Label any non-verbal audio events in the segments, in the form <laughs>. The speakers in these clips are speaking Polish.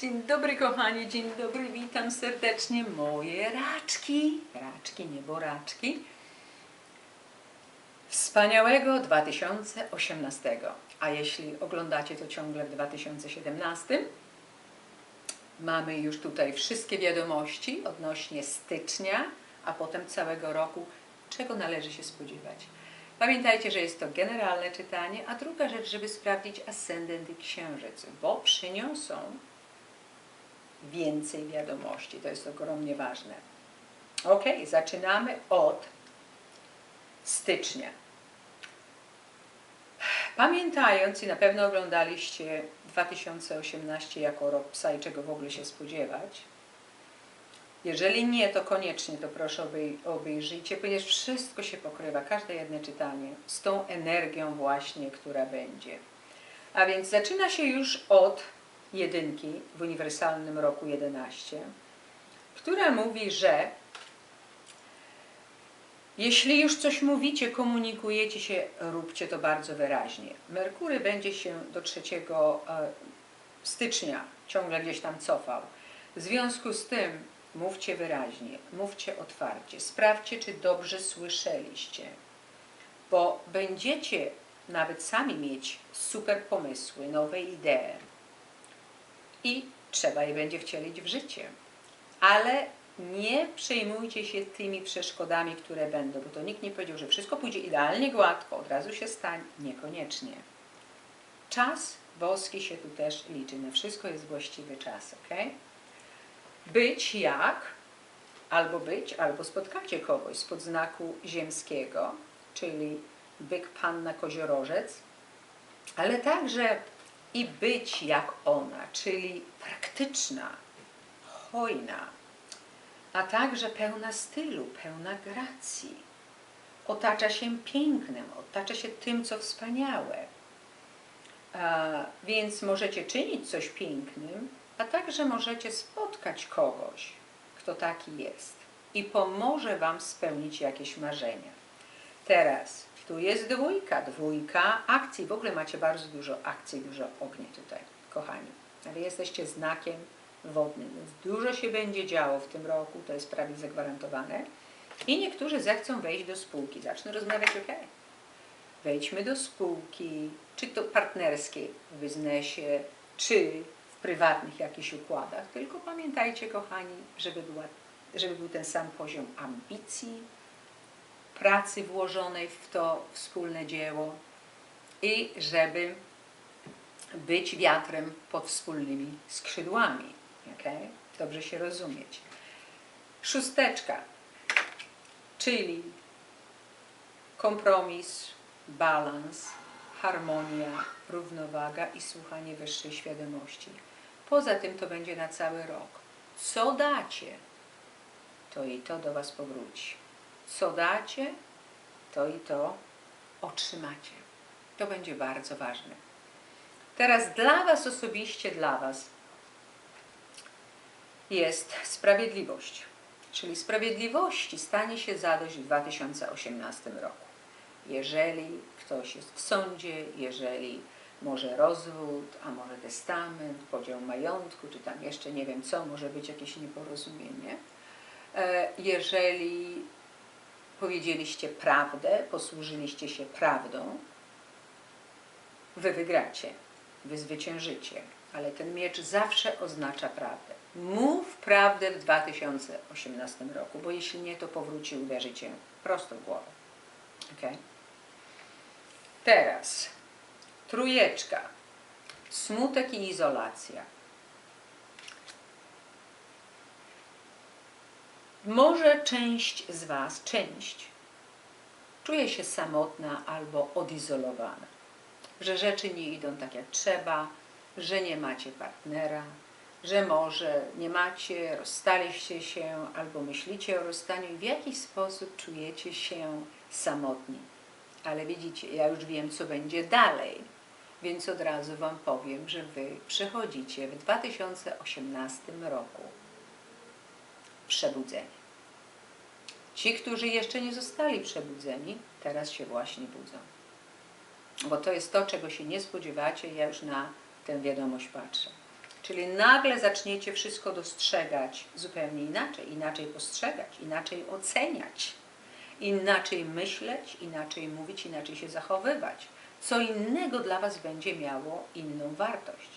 Dzień dobry kochani, dzień dobry, witam serdecznie moje raczki, raczki, nie boraczki. Wspaniałego 2018, a jeśli oglądacie to ciągle w 2017, mamy już tutaj wszystkie wiadomości odnośnie stycznia, a potem całego roku, czego należy się spodziewać. Pamiętajcie, że jest to generalne czytanie, a druga rzecz, żeby sprawdzić ascendent i księżyc, bo przyniosą więcej wiadomości. To jest ogromnie ważne. Ok, zaczynamy od stycznia. Pamiętając, i na pewno oglądaliście 2018 jako rok psa i czego w ogóle się spodziewać, jeżeli nie, to koniecznie to proszę obej obejrzyjcie, ponieważ wszystko się pokrywa, każde jedno czytanie, z tą energią właśnie, która będzie. A więc zaczyna się już od jedynki w uniwersalnym roku 11, która mówi, że jeśli już coś mówicie, komunikujecie się, róbcie to bardzo wyraźnie. Merkury będzie się do 3 e, stycznia ciągle gdzieś tam cofał. W związku z tym mówcie wyraźnie, mówcie otwarcie, sprawdźcie, czy dobrze słyszeliście, bo będziecie nawet sami mieć super pomysły, nowe idee i trzeba je będzie wcielić w życie. Ale nie przejmujcie się tymi przeszkodami, które będą, bo to nikt nie powiedział, że wszystko pójdzie idealnie gładko, od razu się stanie. Niekoniecznie. Czas boski się tu też liczy. Na wszystko jest właściwy czas, ok? Być jak, albo być, albo spotkacie kogoś spod znaku ziemskiego, czyli byk, panna, koziorożec, ale także i być jak ona, czyli praktyczna, hojna, a także pełna stylu, pełna gracji. Otacza się pięknem, otacza się tym, co wspaniałe. A, więc możecie czynić coś pięknym, a także możecie spotkać kogoś, kto taki jest i pomoże Wam spełnić jakieś marzenia. Teraz tu jest dwójka, dwójka akcji. W ogóle macie bardzo dużo akcji, dużo ognia tutaj, kochani. Ale jesteście znakiem wodnym, więc dużo się będzie działo w tym roku, to jest prawie zagwarantowane. I niektórzy zechcą wejść do spółki, zaczną rozmawiać, ok, wejdźmy do spółki, czy to partnerskiej w biznesie, czy w prywatnych jakichś układach. Tylko pamiętajcie, kochani, żeby, była, żeby był ten sam poziom ambicji, pracy włożonej w to wspólne dzieło i żeby być wiatrem pod wspólnymi skrzydłami. Okay? Dobrze się rozumieć. Szósteczka, czyli kompromis, balans, harmonia, równowaga i słuchanie wyższej świadomości. Poza tym to będzie na cały rok. Co dacie, to i to do Was powróci. Co dacie, to i to otrzymacie. To będzie bardzo ważne. Teraz dla Was osobiście, dla Was jest sprawiedliwość. Czyli sprawiedliwości stanie się zadość w 2018 roku. Jeżeli ktoś jest w sądzie, jeżeli może rozwód, a może testament, podział majątku, czy tam jeszcze nie wiem co, może być jakieś nieporozumienie. E, jeżeli powiedzieliście prawdę, posłużyliście się prawdą, wy wygracie, wy zwyciężycie. Ale ten miecz zawsze oznacza prawdę. Mów prawdę w 2018 roku, bo jeśli nie, to powróci i uderzy cię prosto w głowę. Okay? Teraz trójeczka. Smutek i izolacja. Może część z Was, część, czuje się samotna albo odizolowana, że rzeczy nie idą tak jak trzeba, że nie macie partnera, że może nie macie, rozstaliście się albo myślicie o rozstaniu i w jakiś sposób czujecie się samotni. Ale widzicie, ja już wiem, co będzie dalej, więc od razu Wam powiem, że Wy przechodzicie w 2018 roku przebudzenie. Ci, którzy jeszcze nie zostali przebudzeni, teraz się właśnie budzą. Bo to jest to, czego się nie spodziewacie, ja już na tę wiadomość patrzę. Czyli nagle zaczniecie wszystko dostrzegać zupełnie inaczej, inaczej postrzegać, inaczej oceniać, inaczej myśleć, inaczej mówić, inaczej się zachowywać. Co innego dla Was będzie miało inną wartość.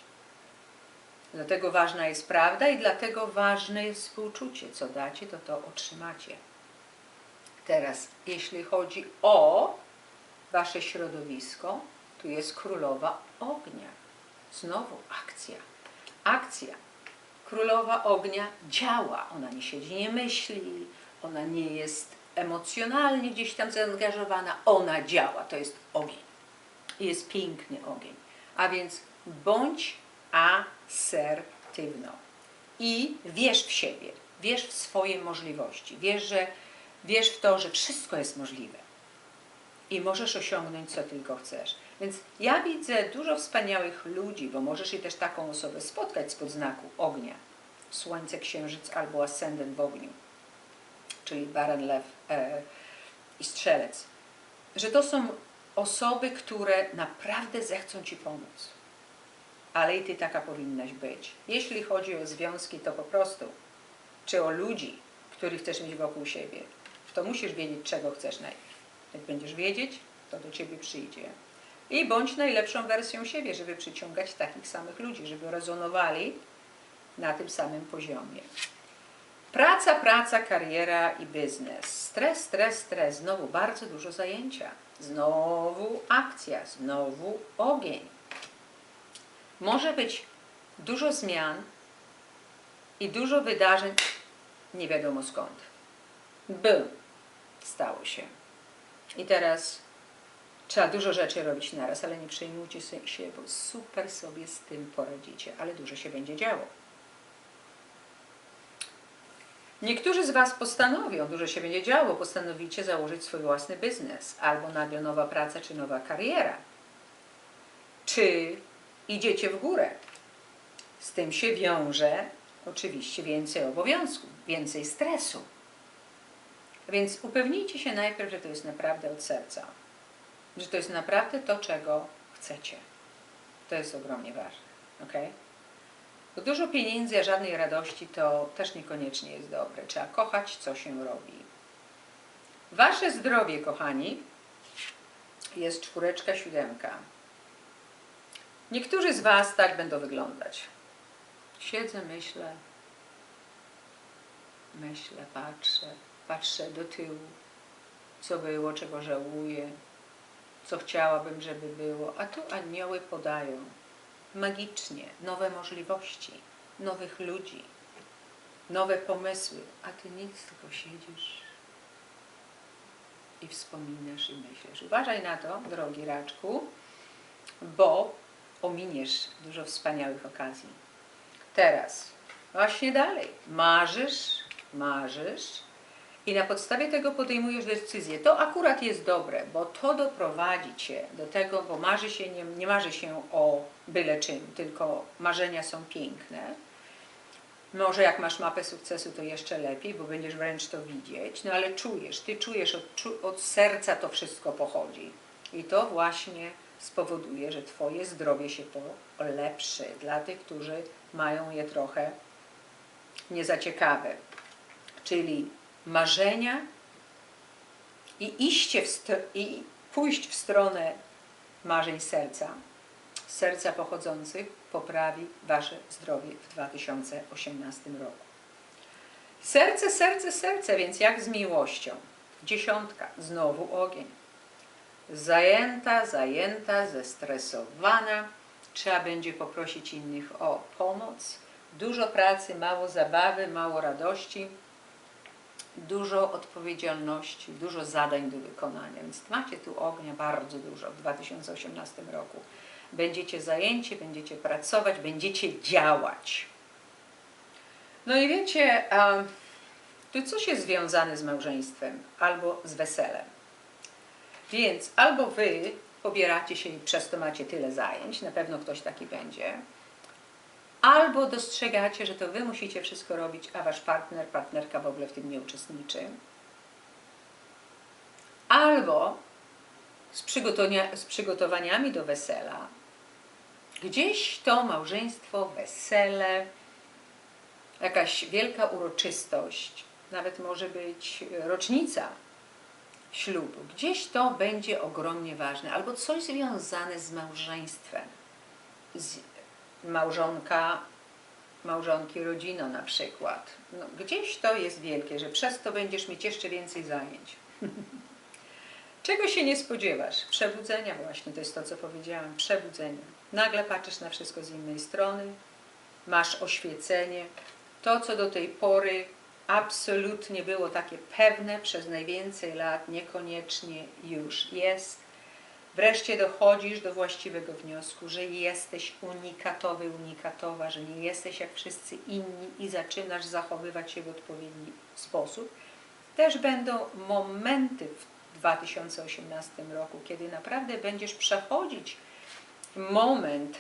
Dlatego ważna jest prawda i dlatego ważne jest współczucie. Co dacie, to to otrzymacie. Teraz, jeśli chodzi o Wasze środowisko, tu jest królowa ognia. Znowu akcja. Akcja. Królowa ognia działa. Ona nie siedzi, nie myśli, ona nie jest emocjonalnie gdzieś tam zaangażowana. Ona działa. To jest ogień. I jest piękny ogień. A więc bądź asertywną. I wierz w siebie. Wierz w swoje możliwości. Wierz, że, wierz w to, że wszystko jest możliwe. I możesz osiągnąć, co tylko chcesz. Więc ja widzę dużo wspaniałych ludzi, bo możesz i też taką osobę spotkać spod znaku ognia. Słońce, księżyc albo ascendent w ogniu, czyli baran, lew e, i strzelec. Że to są osoby, które naprawdę zechcą Ci pomóc. Ale i Ty taka powinnaś być. Jeśli chodzi o związki, to po prostu, czy o ludzi, których chcesz mieć wokół siebie, to musisz wiedzieć, czego chcesz najpierw. Jak będziesz wiedzieć, to do Ciebie przyjdzie. I bądź najlepszą wersją siebie, żeby przyciągać takich samych ludzi, żeby rezonowali na tym samym poziomie. Praca, praca, kariera i biznes. Stres, stres, stres. Znowu bardzo dużo zajęcia. Znowu akcja, znowu ogień. Może być dużo zmian i dużo wydarzeń, nie wiadomo skąd. Był, stało się. I teraz trzeba dużo rzeczy robić naraz, ale nie przejmujcie się, bo super sobie z tym poradzicie, ale dużo się będzie działo. Niektórzy z Was postanowią, dużo się będzie działo, postanowicie założyć swój własny biznes, albo nagle nowa praca, czy nowa kariera. Czy idziecie w górę. Z tym się wiąże oczywiście więcej obowiązków, więcej stresu. Więc upewnijcie się najpierw, że to jest naprawdę od serca. Że to jest naprawdę to, czego chcecie. To jest ogromnie ważne. ok? Bo dużo pieniędzy, a żadnej radości to też niekoniecznie jest dobre. Trzeba kochać, co się robi. Wasze zdrowie, kochani, jest czwóreczka, siódemka. Niektórzy z Was tak będą wyglądać. Siedzę, myślę, myślę, patrzę, patrzę do tyłu, co było, czego żałuję, co chciałabym, żeby było. A tu anioły podają. Magicznie. Nowe możliwości, nowych ludzi, nowe pomysły, a Ty nic, tylko siedzisz i wspominasz i myślisz. Uważaj na to, drogi raczku, bo ominiesz dużo wspaniałych okazji. Teraz, właśnie dalej, marzysz, marzysz i na podstawie tego podejmujesz decyzję. To akurat jest dobre, bo to doprowadzi Cię do tego, bo marzy się, nie, nie marzy się o byle czym, tylko marzenia są piękne. Może jak masz mapę sukcesu, to jeszcze lepiej, bo będziesz wręcz to widzieć, no ale czujesz, Ty czujesz, od, od serca to wszystko pochodzi. I to właśnie spowoduje, że Twoje zdrowie się polepszy dla tych, którzy mają je trochę nie za ciekawe. Czyli marzenia i iście w i pójść w stronę marzeń serca, serca pochodzących, poprawi Wasze zdrowie w 2018 roku. Serce, serce, serce, więc jak z miłością. Dziesiątka, znowu ogień zajęta, zajęta, zestresowana. Trzeba będzie poprosić innych o pomoc. Dużo pracy, mało zabawy, mało radości, dużo odpowiedzialności, dużo zadań do wykonania. Więc macie tu ognia bardzo dużo w 2018 roku. Będziecie zajęci, będziecie pracować, będziecie działać. No i wiecie, tu coś jest związane z małżeństwem albo z weselem. Więc albo wy pobieracie się i przez to macie tyle zajęć, na pewno ktoś taki będzie, albo dostrzegacie, że to wy musicie wszystko robić, a wasz partner, partnerka w ogóle w tym nie uczestniczy, albo z, z przygotowaniami do wesela. Gdzieś to małżeństwo, wesele, jakaś wielka uroczystość, nawet może być rocznica ślubu. Gdzieś to będzie ogromnie ważne, albo coś związane z małżeństwem. Z małżonka, małżonki rodziną na przykład. No, gdzieś to jest wielkie, że przez to będziesz mieć jeszcze więcej zajęć. <laughs> Czego się nie spodziewasz? Przebudzenia właśnie, to jest to, co powiedziałam, przebudzenia. Nagle patrzysz na wszystko z innej strony, masz oświecenie. To, co do tej pory absolutnie było takie pewne przez najwięcej lat, niekoniecznie już jest. Wreszcie dochodzisz do właściwego wniosku, że jesteś unikatowy, unikatowa, że nie jesteś jak wszyscy inni i zaczynasz zachowywać się w odpowiedni sposób. Też będą momenty w 2018 roku, kiedy naprawdę będziesz przechodzić moment,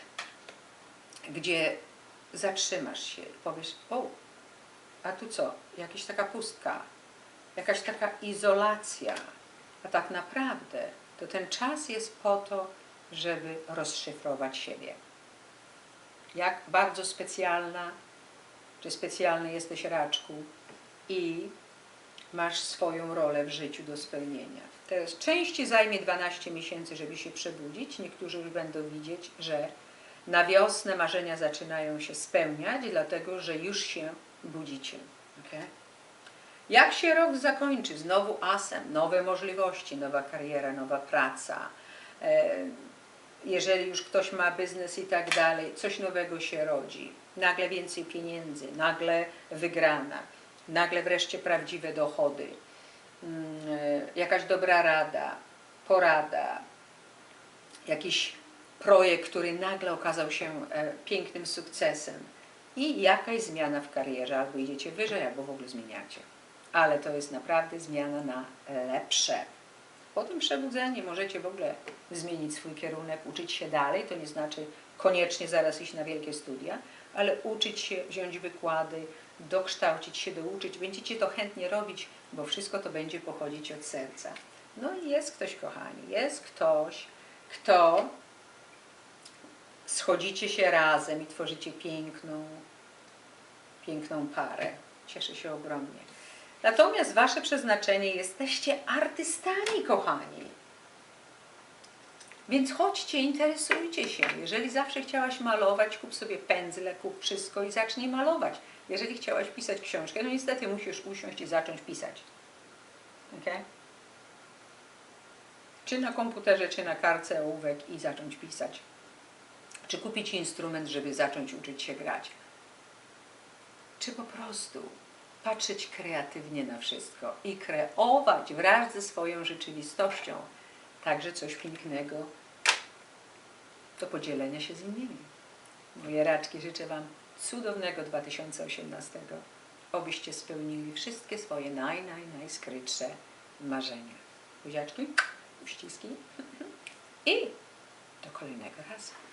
gdzie zatrzymasz się, powiesz, o, a tu co? Jakaś taka pustka, jakaś taka izolacja. A tak naprawdę to ten czas jest po to, żeby rozszyfrować siebie. Jak bardzo specjalna, czy specjalny jesteś raczku i masz swoją rolę w życiu do spełnienia. Teraz części zajmie 12 miesięcy, żeby się przebudzić. Niektórzy już będą widzieć, że na wiosnę marzenia zaczynają się spełniać, dlatego że już się budzicie. Okay? Jak się rok zakończy? Znowu asem, nowe możliwości, nowa kariera, nowa praca. E, jeżeli już ktoś ma biznes i tak dalej, coś nowego się rodzi. Nagle więcej pieniędzy, nagle wygrana, nagle wreszcie prawdziwe dochody. Mm, e, jakaś dobra rada, porada, jakiś projekt, który nagle okazał się e, pięknym sukcesem i jakaś zmiana w karierze, albo idziecie wyżej, albo w ogóle zmieniacie. Ale to jest naprawdę zmiana na lepsze. Po tym przebudzeniu możecie w ogóle zmienić swój kierunek, uczyć się dalej, to nie znaczy koniecznie zaraz iść na wielkie studia, ale uczyć się, wziąć wykłady, dokształcić się, douczyć. Będziecie to chętnie robić, bo wszystko to będzie pochodzić od serca. No i jest ktoś, kochani, jest ktoś, kto schodzicie się razem i tworzycie piękną, piękną parę. Cieszę się ogromnie. Natomiast wasze przeznaczenie jesteście artystami, kochani. Więc chodźcie, interesujcie się. Jeżeli zawsze chciałaś malować, kup sobie pędzle, kup wszystko i zacznij malować. Jeżeli chciałaś pisać książkę, no niestety musisz usiąść i zacząć pisać. Okay? Czy na komputerze, czy na kartce ołówek i zacząć pisać. Czy kupić instrument, żeby zacząć uczyć się grać. Czy po prostu patrzeć kreatywnie na wszystko i kreować wraz ze swoją rzeczywistością także coś pięknego do podzielenia się z innymi. Moje raczki życzę Wam cudownego 2018, obyście spełnili wszystkie swoje naj, naj, najskrytsze marzenia. Buziaczki, uściski <laughs> i do kolejnego razu.